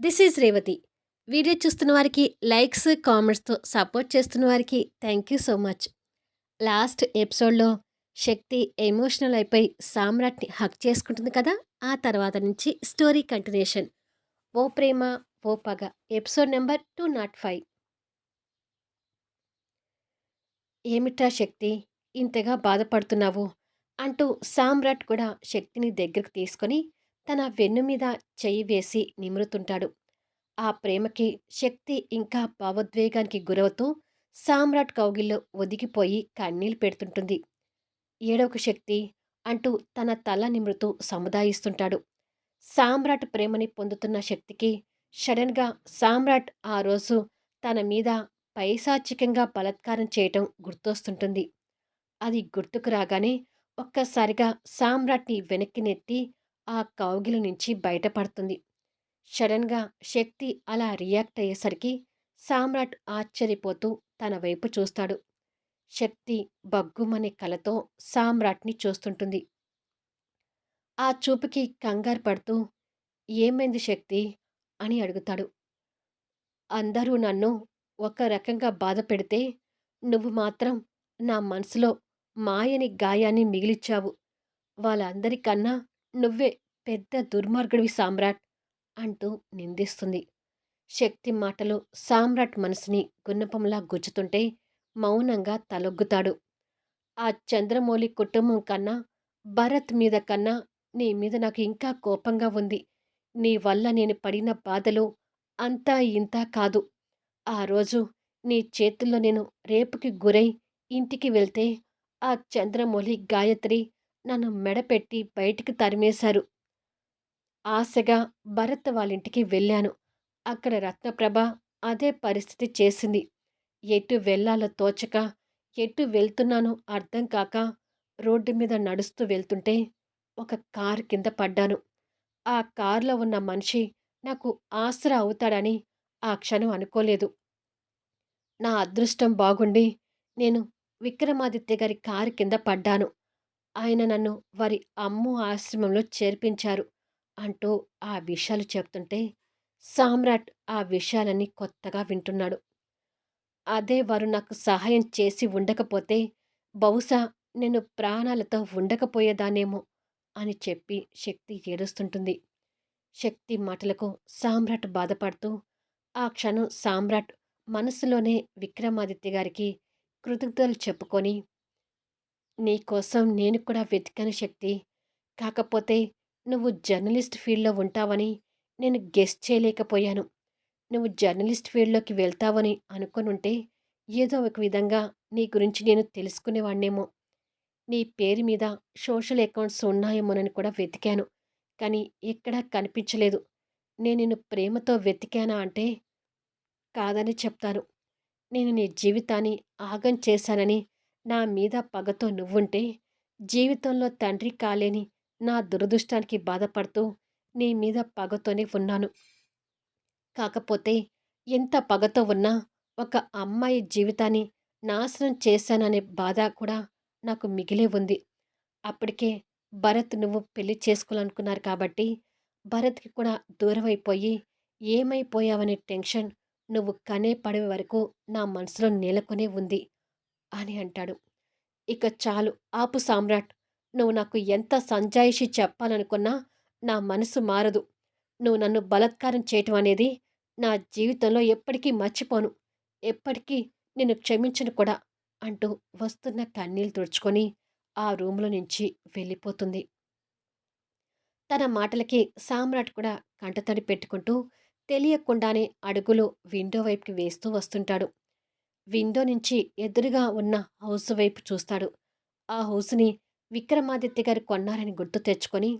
This is Revathi. Video చూస్తున్న వారికి likes, కామెంట్స్‌తో support చేస్తున్న వారికి thank you so much. Last ఎపిసోడ్‌లో శక్తి ఎమోషనల్ అయిపోయి సామ్రాట్‌ని హక్ చేసుకుంటుంది కదా! ఆ తర్వాత నుంచి స్టోరీ కంటిన్యూషన్. ఓ ప్రేమ ఓ పగ ఎపిసోడ్ నెంబర్ 205. ఏమిట్రా శక్తి ఇంతగా బాధపడుతున్నావు? అంటూ సామ్రాట్ కూడా శక్తిని దగ్గరకు తీసుకొని తన వెన్ను మీద చెయ్యి వేసి నిమురుతుంటాడు. ఆ ప్రేమకి శక్తి ఇంకా భావోద్వేగానికి గురవుతూ సామ్రాట్ కౌగిల్లో ఒదిగిపోయి కన్నీళ్ళు పెడుతుంటుంది. ఏడొక శక్తి అంటూ తన తల నిమురుతూ సముదాయిస్తుంటాడు. సామ్రాట్ ప్రేమని పొందుతున్న శక్తికి సడన్‌గా సామ్రాట్ ఆ రోజు తన మీద పైశాచికంగా బలత్కారం చేయటం గుర్తొస్తుంటుంది. అది గుర్తుకు రాగానే ఒక్కసారిగా సామ్రాట్‌ని వెనక్కి నెత్తి ఆ కౌగిల నుంచి బయటపడుతుంది. సడన్‌గా శక్తి అలా రియాక్ట్ అయ్యేసరికి సామ్రాట్ ఆశ్చర్యపోతూ తన వైపు చూస్తాడు. శక్తి బగ్గుమనే కలతో సామ్రాట్‌ని చూస్తుంటుంది. ఆ చూపుకి కంగారు పడుతూ ఏమైంది శక్తి అని అడుగుతాడు. అందరూ నన్ను ఒక రకంగా బాధ పెడితే నువ్వు మాత్రం నా మనసులో మాయని గాయాన్ని మిగిలిచ్చావు. వాళ్ళందరికన్నా నువ్వే పెద్ద దుర్మార్గుడివి సామ్రాట్ అంటూ నిందిస్తుంది. శక్తి మాటలు సామ్రాట్ మనసుని గున్నపంలా గుచ్చుతుంటే మౌనంగా తలొగ్గుతాడు. ఆ చంద్రమౌళి కుటుంబం కన్నా భరత్ మీద కన్నా నీ మీద నాకు ఇంకా కోపంగా ఉంది. నీ వల్ల నేను పడిన బాధలు అంతా ఇంతా కాదు. ఆ రోజు నీ చేతుల్లో నేను రేపుకి గురై ఇంటికి వెళ్తే ఆ చంద్రమౌళి గాయత్రి నన్ను మెడపెట్టి బయటికి తరిమేశారు. ఆశగా భరత్ వాళ్ళింటికి వెళ్ళాను. అక్కడ రత్నప్రభ అదే పరిస్థితి చేసింది. ఎటు వెళ్ళాలో తోచక, ఎటు వెళ్తున్నానో అర్థం కాక రోడ్డు మీద నడుస్తూ వెళ్తుంటే ఒక కారు కింద పడ్డాను. ఆ కారులో ఉన్న మనిషి నాకు ఆసరా అవుతాడని ఆ క్షణం అనుకోలేదు. నా అదృష్టం బాగుండి నేను విక్రమాదిత్య గారి కారు కింద పడ్డాను. ఆయన నన్ను వారి అమ్ము ఆశ్రమంలో చేర్పించారు అంటూ ఆ విషయాలు చెప్తుంటే సామ్రాట్ ఆ విషయాలన్నీ కొత్తగా వింటున్నాడు. అదే వారు నాకు సహాయం చేసి ఉండకపోతే బహుశా నేను ప్రాణాలతో ఉండకపోయేదానేమో అని చెప్పి శక్తి ఏడుస్తుంటుంది. శక్తి మాటలకు సామ్రాట్ బాధపడుతూ ఆ క్షణం సామ్రాట్ మనసులోనే విక్రమాదిత్య గారికి కృతజ్ఞతలు చెప్పుకొని నీకోసం నేను కూడా వెతికాను శక్తి. కాకపోతే నువ్వు జర్నలిస్ట్ ఫీల్డ్‌లో ఉంటావని నేను గెస్ చేయలేకపోయాను. నువ్వు జర్నలిస్ట్ ఫీల్డ్‌లోకి వెళ్తావని అనుకునుంటే ఏదో ఒక విధంగా నీ గురించి నేను తెలుసుకునేవాణ్ణేమో నీ పేరు మీద సోషల్ అకౌంట్స్ ఉన్నాయేమోనని కూడా వెతికాను. కానీ ఎక్కడా కనిపించలేదు. నేను నిన్ను ప్రేమతో వెతికానా అంటే కాదని చెప్తాను. నేను నీ జీవితాన్ని ఆగం చేశానని నా మీద పగతో నువ్వుంటే జీవితంలో తండ్రి కాలేని నా దురదృష్టానికి బాధపడుతూ నీ మీద పగతోనే ఉన్నాను. కాకపోతే ఎంత పగతో ఉన్నా ఒక అమ్మాయి జీవితాన్ని నాశనం చేశాననే బాధ కూడా నాకు మిగిలే ఉంది. అప్పటికే భరత్ నువ్వు పెళ్ళి చేసుకోవాలనుకున్నారు కాబట్టి భరత్కి కూడా దూరమైపోయి ఏమైపోయావనే టెన్షన్ నువ్వు కనే పడే వరకు నా మనసులో నేలకొనే ఉంది. అని అంటాడు. ఇక చాలు ఆపు సామ్రాట్. నువ్వు నాకు ఎంత సంజాయిషి చెప్పాలనుకున్నా నా మనసు మారదు. నువ్వు నన్ను బలత్కారం చేయటం అనేది నా జీవితంలో ఎప్పటికీ మర్చిపోను. ఎప్పటికీ నేను క్షమించను కూడా అంటూ వస్తున్న కన్నీళ్ళు తుడుచుకొని ఆ రూమ్లో నుంచి వెళ్ళిపోతుంది. తన మాటలకి సామ్రాట్ కూడా కంటతడి పెట్టుకుంటూ తెలియకుండానే అడుగులు విండో వైపుకి వేస్తూ వస్తుంటాడు. విండో నుంచి ఎదురుగా ఉన్న హౌస్ వైపు చూస్తాడు. ఆ హౌస్ని విక్రమాదిత్య గారు కొన్నారని గుర్తు తెచ్చుకొని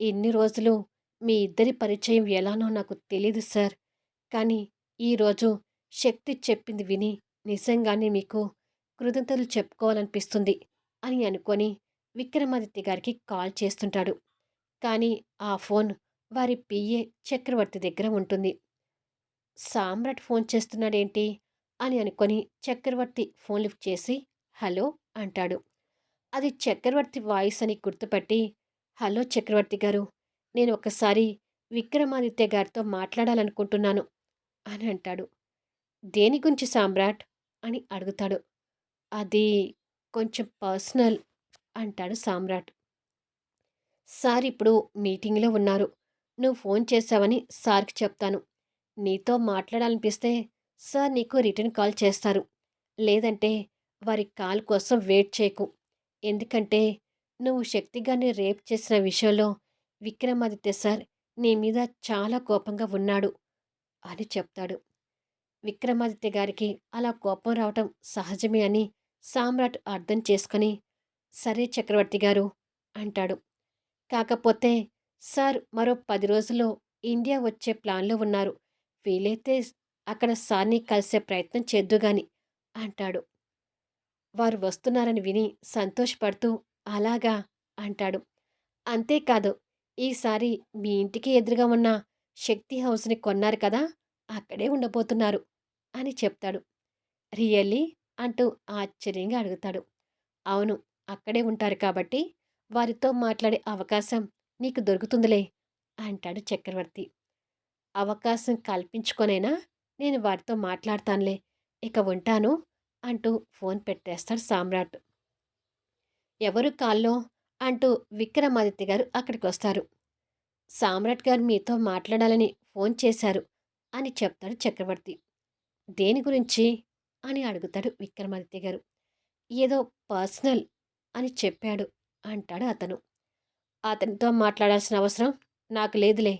ఇన్ని రోజులు? మీ ఇద్దరి పరిచయం ఎలానో నాకు తెలియదు సార్. కానీ ఈరోజు శక్తి చెప్పింది విని నిజంగానే మీకు కృతజ్ఞతలు చెప్పుకోవాలనిపిస్తుంది అని అనుకొని విక్రమాదిత్య గారికి కాల్ చేస్తుంటాడు. కానీ ఆ ఫోన్ వారి పిఏ చక్రవర్తి దగ్గర ఉంటుంది. సామ్రాట్ ఫోన్ చేస్తున్నాడేంటి? అని అనుకొని చక్రవర్తి ఫోన్ లిఫ్ట్ చేసి హలో అంటాడు అది చక్రవర్తి వాయిస్ అని గుర్తుపట్టి హలో చక్రవర్తి గారు నేను ఒకసారి విక్రమాదిత్య గారితో మాట్లాడాలనుకుంటున్నాను అని అంటాడు. దేని గురించి సామ్రాట్ అని అడుగుతాడు. అది కొంచెం పర్సనల్ అంటాడు సామ్రాట్. సార్ ఇప్పుడు మీటింగ్‌లో ఉన్నారు. నువ్వు ఫోన్ చేశావని సార్‌కి చెప్తాను. నీతో మాట్లాడాలనిపిస్తే సార్ నీకు రిటర్న్ కాల్ చేస్తారు. లేదంటే వారి కాల్ కోసం వెయిట్ చేయకు. ఎందుకంటే నువ్వు శక్తిగాన్ని రేప్ చేసిన విషయంలో విక్రమాదిత్య సార్ నీ మీద చాలా కోపంగా ఉన్నాడు అని చెప్తాడు. విక్రమాదిత్య గారికి అలా కోపం రావటం సహజమే అని సామ్రాట్ అర్థం చేసుకొని సరే చక్రవర్తి గారు అంటాడు. కాకపోతే సార్ మరో పది రోజుల్లో ఇండియా వచ్చే ప్లాన్లో ఉన్నారు. వీలైతే అక్కడ సార్ని కలిసే ప్రయత్నం చేద్దుగాని అంటాడు. వారు వస్తున్నారని విని సంతోషపడుతూ అలాగా అంటాడు. అంతేకాదు ఈసారి మీ ఇంటికి ఎదురుగా ఉన్న శక్తి హౌస్‌ని కొన్నారు కదా! అక్కడే ఉండబోతున్నారు అని చెప్తాడు. రియల్లీ? అంటూ ఆశ్చర్యంగా అడుగుతాడు. అవును. అక్కడే ఉంటారు కాబట్టి వారితో మాట్లాడే అవకాశం నీకు దొరుకుతుందిలే అంటాడు చక్రవర్తి. అవకాశం కల్పించుకొనైనా నేను వారితో మాట్లాడతానులే. ఇక ఉంటాను అంటూ ఫోన్ పెట్టేస్తాడు సామ్రాట్. ఎవరు కాల్లో అంటూ విక్రమాదిత్య గారు అక్కడికి వస్తారు సామ్రాట్ గారు మీతో మాట్లాడాలని ఫోన్ చేశారు అని చెప్తాడు చక్రవర్తి. దేని గురించి అని అడుగుతాడు విక్రమాదిత్య గారు. ఏదో పర్సనల్ అని చెప్పాడు అంటాడు అతను. అతనితో మాట్లాడాల్సిన అవసరం నాకు లేదులే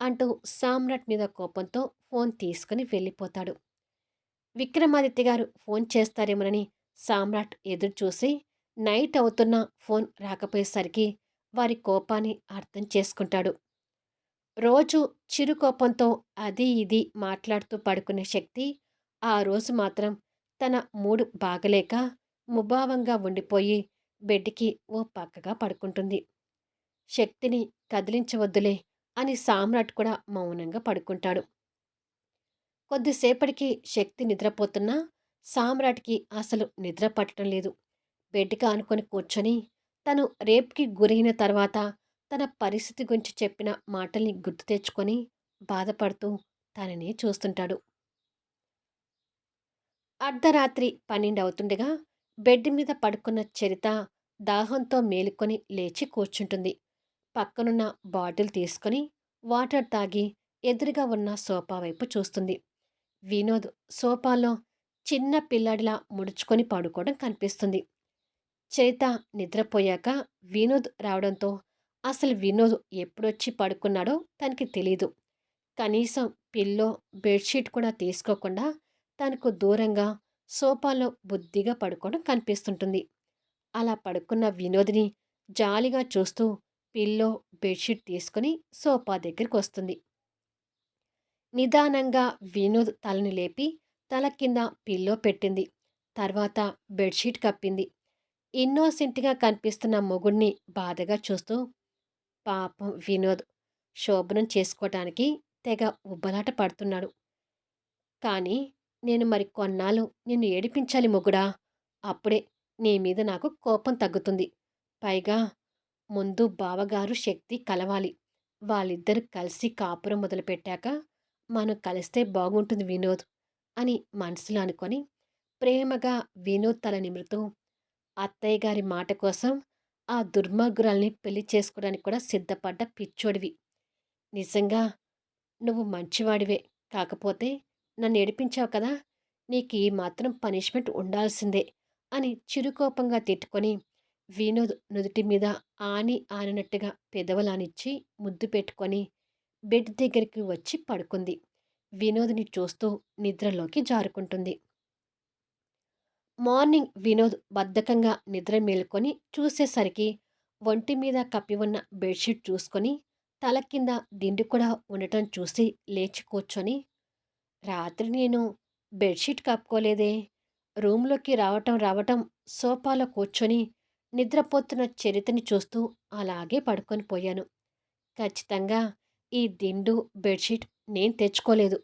అంటూ సామ్రాట్ మీద కోపంతో ఫోన్ తీసుకుని వెళ్ళిపోతాడు. విక్రమాదిత్య గారు ఫోన్ చేస్తారేమోనని సామ్రాట్ ఎదురు చూసి నైట్ అవుతున్న ఫోన్ రాకపోయేసరికి వారి కోపాన్ని అర్థం చేసుకుంటాడు. రోజు చిరు కోపంతో అది ఇది మాట్లాడుతూ పడుకునే శక్తి ఆ రోజు మాత్రం తన మూడు బాగలేక ముభావంగా ఉండిపోయి బెడ్‌కి ఓ పక్కగా పడుకుంటుంది. శక్తిని కదిలించవద్దులే అని సామ్రాట్ కూడా మౌనంగా పడుకుంటాడు. కొద్దిసేపటికి శక్తి నిద్రపోతున్నా సామ్రాట్‌కి అసలు నిద్ర పట్టడం లేదు. బెడ్గా అనుకొని కూర్చొని తను రేప్‌కి గురైన తర్వాత తన పరిస్థితి గురించి చెప్పిన మాటల్ని గుర్తు తెచ్చుకొని బాధపడుతూ తననే చూస్తుంటాడు. అర్ధరాత్రి పన్నెండు అవుతుండగా బెడ్ మీద పడుకున్న చరిత దాహంతో మేలుకొని లేచి కూర్చుంటుంది. పక్కనున్న బాటిల్ తీసుకొని వాటర్ తాగి ఎదురుగా ఉన్న సోఫా వైపు చూస్తుంది. వినోద్ సోఫాలో చిన్న పిల్లాడిలా ముడుచుకొని పడుకోవడం కనిపిస్తుంది. చరిత నిద్రపోయాక వినోద్ రావడంతో అసలు వినోద్ ఎప్పుడొచ్చి పడుకున్నాడో తనకి తెలీదు. కనీసం పిల్లో, బెడ్‌షీట్ కూడా తీసుకోకుండా తనకు దూరంగా సోఫాలో బుద్ధిగా పడుకోవడం కనిపిస్తుంటుంది. అలా పడుకున్న వినోద్‌ని జాలిగా చూస్తూ పిల్లో, బెడ్‌షీట్ తీసుకొని సోఫా దగ్గరికి వస్తుంది నిదానంగా వినోద్ తలని లేపి తల కింద పిల్లో పెట్టింది. తర్వాత బెడ్‌షీట్ కప్పింది. ఇన్నోసెంట్‌గా కనిపిస్తున్న మొగుడిని బాధగా చూస్తూ పాపం వినోద్ శోభనం చేసుకోవటానికి తెగ ఉబ్బలాట పడుతున్నాడు. కానీ నేను మరి కొన్నాళ్ళు నిన్ను ఏడిపించాలి మొగుడా. అప్పుడే నీ మీద నాకు కోపం తగ్గుతుంది. పైగా ముందు బావగారు శక్తి కలవాలి. వాళ్ళిద్దరూ కలిసి కాపురం మొదలుపెట్టాక మనం కలిస్తే బాగుంటుంది వినోద్ అని మనసులో అనుకొని ప్రేమగా వినోద్ తల నిమురుతూ అత్తయ్య గారి మాట కోసం ఆ దుర్మార్గురాల్ని పెళ్ళి చేసుకోవడానికి కూడా సిద్ధపడ్డ పిచ్చోడివి. నిజంగా నువ్వు మంచివాడివే. కాకపోతే నన్ను ఏడిపించావు కదా! నీకు ఈ మాత్రం పనిష్మెంట్ ఉండాల్సిందే అని చిరుకోపంగా తిట్టుకొని వినోద్ నుదుటి మీద ఆని ఆనినట్టుగా పెదవలానిచ్చి ముద్దు పెట్టుకొని బెడ్ దగ్గరికి వచ్చి పడుకుంది. వినోద్‌ని చూస్తూ నిద్రలోకి జారుకుంటుంది. మార్నింగ్ వినోద్ బద్ధకంగా నిద్ర మేలుకొని చూసేసరికి ఒంటి మీద కప్పి ఉన్న బెడ్‌షీట్ చూసుకొని తల కింద దిండు కూడా ఉండటం చూసి లేచి కూర్చొని రాత్రి నేను బెడ్‌షీట్ కప్పుకోలేదే. రూమ్‌లోకి రావటం రావటం సోఫాలో కూర్చొని నిద్రపోతున్న చరితని చూస్తూ అలాగే పడుకొని పోయాను. ఖచ్చితంగా ఈ దిండు, బెడ్‌షీట్ నేను తెచ్చుకోలేదు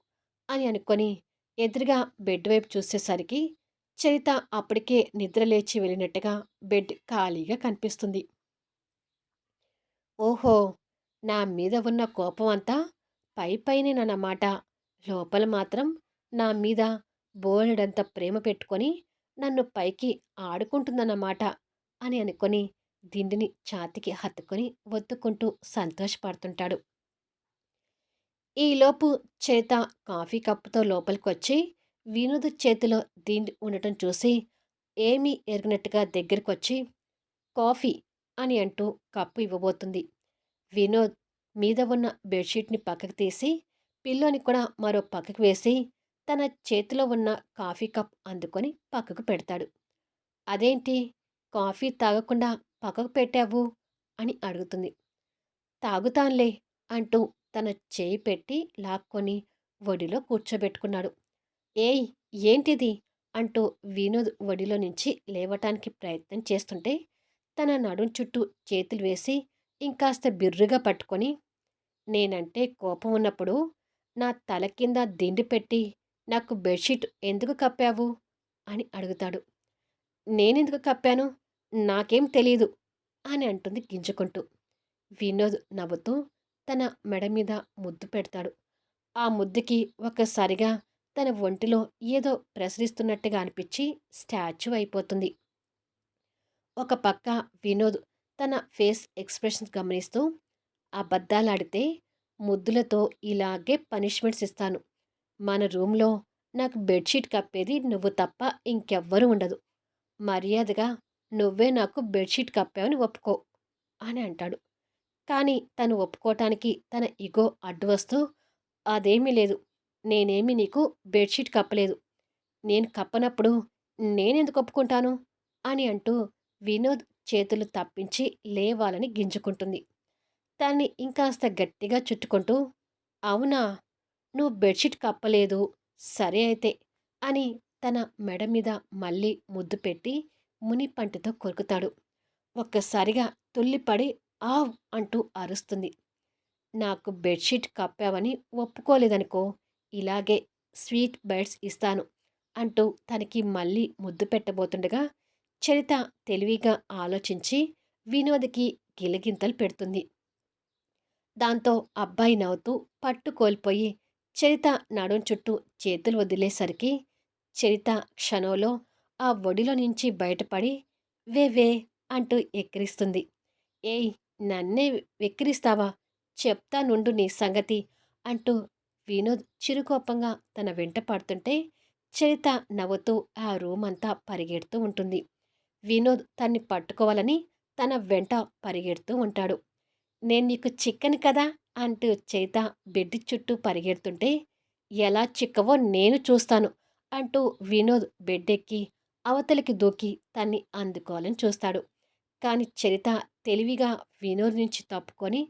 అని అనుకొని ఎదురుగా బెడ్ వైపు చూసేసరికి చరిత అప్పటికే నిద్ర లేచి వెళ్ళినట్టుగా బెడ్ ఖాళీగా కనిపిస్తుంది. ఓహో! నా మీద ఉన్న కోపం అంతా పై పైనేనన్నమాట. లోపల మాత్రం నా మీద బోలెడంత ప్రేమ పెట్టుకొని నన్ను పైకి ఆడుకుంటుందన్నమాట అని అనుకొని దిండిని ఛాతీకి హత్తుకొని ఒత్తుకుంటూ సంతోషపడుతుంటాడు. ఈలోపు చేత కాఫీ కప్పుతో లోపలికొచ్చి వినోద్ చేతిలో దిండి ఉండటం చూసి ఏమీ ఎరగనట్టుగా వచ్చి కాఫీ అని అంటూ కప్పు ఇవ్వబోతుంది. వినోద్ మీద ఉన్న బెడ్‌షీట్‌ని పక్కకు తీసి, పిల్లోని కూడా మరో పక్కకు వేసి, తన చేతిలో ఉన్న కాఫీ కప్ అందుకొని పక్కకు పెడతాడు. అదేంటి కాఫీ తాగకుండా పక్కకు పెట్టావు? అని అడుగుతుంది. తాగుతాన్లే అంటూ తన చేయి పెట్టి లాక్కొని ఒడిలో కూర్చోబెట్టుకున్నాడు. ఏయ్! ఏంటిది? అంటూ వినోద్ ఒడిలో నుంచి లేవటానికి ప్రయత్నం చేస్తుంటే, తన నడుం చుట్టూ చేతులు వేసి ఇంకాస్త బిర్రుగా పట్టుకొని, నేనంటే కోపం ఉన్నప్పుడు నా తల కింద దిండి పెట్టి నాకు బెడ్‌షీట్ ఎందుకు కప్పావు? అని అడుగుతాడు. నేనెందుకు కప్పాను? నాకేం తెలీదు అని అంటుంది గింజుకుంటూ. వినోద్ నవ్వుతూ తన మెడ మీద ముద్దు పెడతాడు. ఆ ముద్దుకి ఒక్కసారిగా తన ఒంటిలో ఏదో ప్రసరిస్తున్నట్టుగా అనిపించి స్టాచ్యూ అయిపోతుంది. ఒక పక్క వినోద్ తన ఫేస్ ఎక్స్‌ప్రెషన్స్ గమనిస్తూ అబద్ధాలాడితే ముద్దులతో ఇలాగే పనిష్మెంట్స్ ఇస్తాను. మన రూమ్‌లో నాకు బెడ్‌షీట్ కప్పేది నువ్వు తప్ప ఇంకెవ్వరూ ఉండదు. మర్యాదగా నువ్వే నాకు బెడ్‌షీట్ కప్పావని ఒప్పుకో అని అంటాడు. కానీ తను ఒప్పుకోటానికి తన ఇగో అడ్డు వస్తూ అదేమీ లేదు. నేనేమి నీకు బెడ్‌షీట్ కప్పలేదు. నేను కప్పనప్పుడు నేనెందుకు ఒప్పుకుంటాను? అని అంటూ వినోద్ చేతులు తప్పించి లేవాలని గింజుకుంటుంది. దాన్ని ఇంకాస్త గట్టిగా చుట్టుకుంటూ అవునా నువ్వు బెడ్షీట్ కప్పలేదు సరే అయితే అని తన మెడ మీద మళ్ళీ ముద్దు పెట్టి మునిపంటితో కొరుకుతాడు. ఒక్కసారిగా తుల్లిపడి ఆవ్ అంటూ అరుస్తుంది. నాకు బెడ్షీట్ కప్పావని ఒప్పుకోలేదనుకో ఇలాగే స్వీట్ బెడ్స్ ఇస్తాను అంటూ తనకి మళ్ళీ ముద్దు పెట్టబోతుండగా చరిత తెలివిగా ఆలోచించి వినోద్కి గిలిగింతలు పెడుతుంది. దాంతో అబ్బాయి నవ్వుతూ పట్టు కోల్పోయి చరిత నడుం చుట్టూ చేతులు వదిలేసరికి చరిత క్షణంలో ఆ ఒడిలో నుంచి బయటపడి వే అంటూ ఎక్కిరిస్తుంది. ఏయ్ నన్నే వెక్కిరిస్తావా? చెప్తానుండు నీ సంగతి అంటూ వినోద్ చిరుకోపంగా తన వెంట పడుతుంటే చరిత నవ్వుతూ ఆ రూమ్ అంతా పరిగెడుతూ ఉంటుంది. వినోద్ తన్ని పట్టుకోవాలని తన వెంట పరిగెడుతూ ఉంటాడు. నేను నీకు చిక్కను కదా అంటూ చేత బెడ్ చుట్టూ పరిగెడుతుంటే ఎలా చిక్కవో నేను చూస్తాను అంటూ వినోద్ బెడ్ ఎక్కి అవతలికి దూకి తన్ని అందుకోవాలని చూస్తాడు. కానీ చరిత తెలివిగా వినోద్ నుంచి తప్పుకొని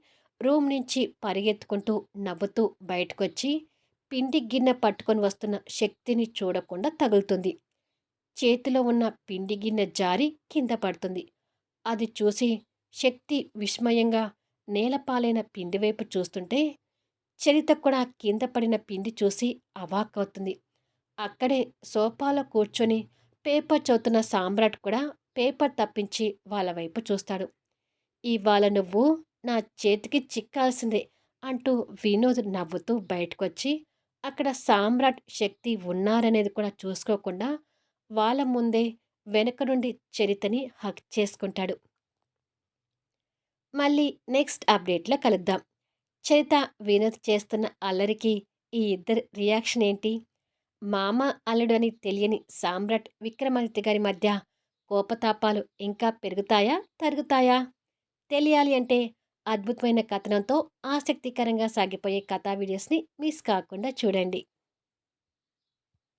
రూమ్ నుంచి పరిగెత్తుకుంటూ నవ్వుతూ బయటకొచ్చి పిండి గిన్నె పట్టుకొని వస్తున్న శక్తిని చూడకుండా తగులుతుంది. చేతిలో ఉన్న పిండి గిన్నె జారి కింద పడుతుంది. అది చూసి శక్తి విస్మయంగా నేలపాలైన పిండి వైపు చూస్తుంటే చరిత కూడా కింద పడిన పిండి చూసి అవాక్కవుతుంది. అక్కడే సోఫాలో కూర్చొని పేపర్ చదువుతున్న సామ్రాట్ కూడా పేపర్ తప్పించి వాళ్ళ వైపు చూస్తాడు. ఇవాళ నువ్వు నా చేతికి చిక్కాల్సిందే అంటూ వినోద్ నవ్వుతూ బయటకొచ్చి అక్కడ సామ్రాట్ శక్తి ఉన్నారనేది కూడా చూసుకోకుండా వాళ్ళ ముందే వెనక నుండి చరితని హక్ చేసుకుంటాడు. మళ్ళీ నెక్స్ట్ అప్డేట్లో కలుద్దాం. చరిత వినోద్ చేస్తున్న అల్లరికి ఈ ఇద్దరు రియాక్షన్ ఏంటి? మామ అల్లుడు అని తెలియని సామ్రాట్ విక్రమాదిత్య గారి మధ్య కోపతాపాలు ఇంకా పెరుగుతాయా తరుగుతాయా? తెలియాలి అంటే అద్భుతమైన కథనంతో ఆసక్తికరంగా సాగిపోయే కథా వీడియోస్ని మిస్ కాకుండా చూడండి.